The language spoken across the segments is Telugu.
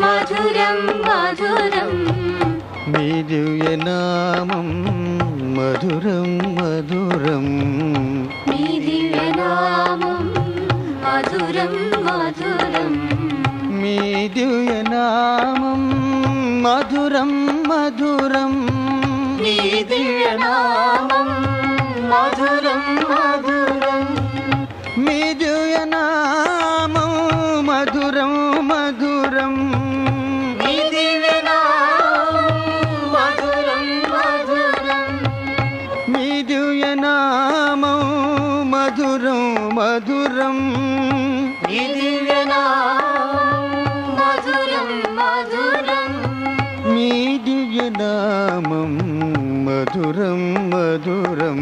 మధురం మధురం. మీ దివ్యనామం మధురం మధురం. మీ దివ్యనామం మధురం మధురం. మీ దివ్యనామం మధురం మధురం. మీ దివ్యనామం మధురం. നാമം മധുരം മധുരം.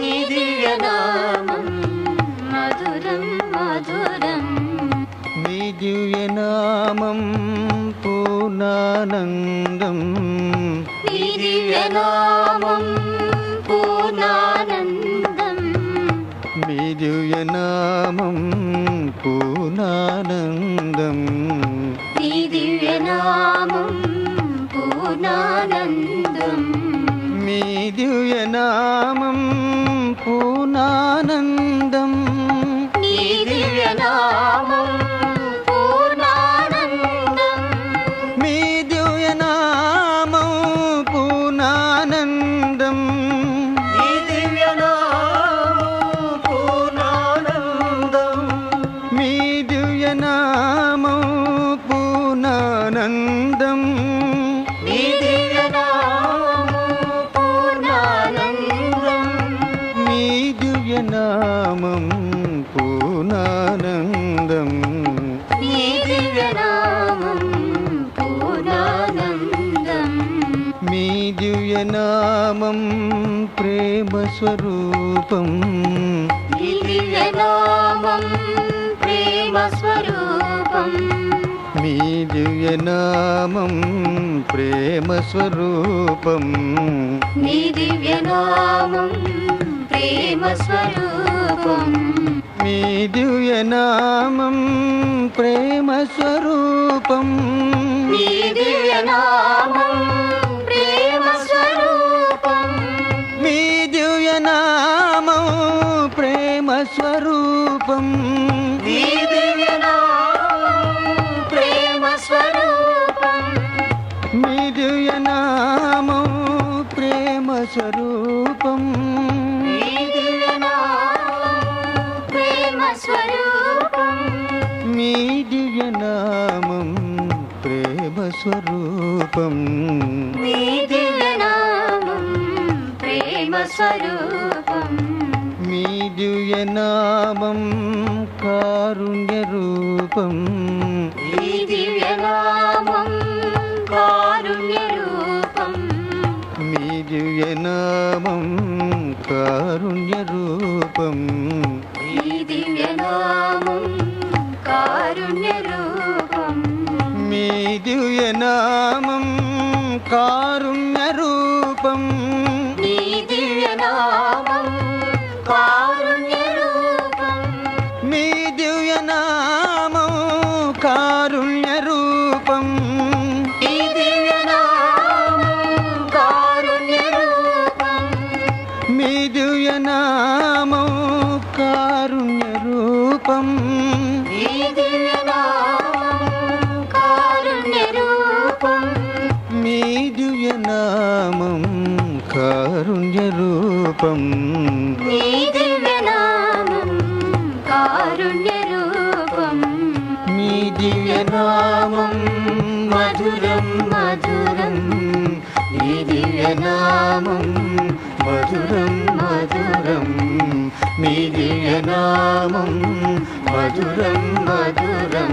നിധിയനാമം മധുരം മധുരം. നിധിയനാമം പൂർണാനന്ദം. നിധിയനാമം പൂർണാനന്ദം. നിധിയനാമം പൂർണാനന്ദം. పూర్ణానందం మీ దివ్యనామం పూర్ణానందం నీ దివ్యనామం పూర్ణానందం మీ దివ్యనామం పూర్ణానందం నీ దివ్యనామం పూర్ణానందం మీ దివ్యనామం పూర్ణానందం దివ్యనామం ప్రేమస్వరూపం దివ్యనామం ప్రేమస్వరూపం మీ దివ్యనామం ప్రేమస్వరూపం మీ దివ్యనామం ప్రేమస్వరూపం మీ దివ్యనామం ప్రేమస్వరూపం మీ దివ్యనామం స్వరూపం ప్రేమ స్వరూపం మీ దివ్యనామం ప్రేమ స్వరూపం నీ దివ్యనామం ప్రేమ స్వరూపం మీ దివ్యనామం ప్రేమ స్వరూపం మీ దివ్యనామం కారుణ్యరూపం మీ దివ్యనామం కారుణ్యరూపం మీ దివ్యనామం కారుణ్యరూపం మీ దివ్యనామం కారుణ్యరూపం మీ దివ్యనామం కారు కారుణ్య రూపం. మీ దివ్య నామం కారుణ్య రూపం. మీ దివ్య నామం మధురం మధురం. మీ దివ్య నామం മധുരം മധുരം നീതിയനാമം മധുരം മധുരം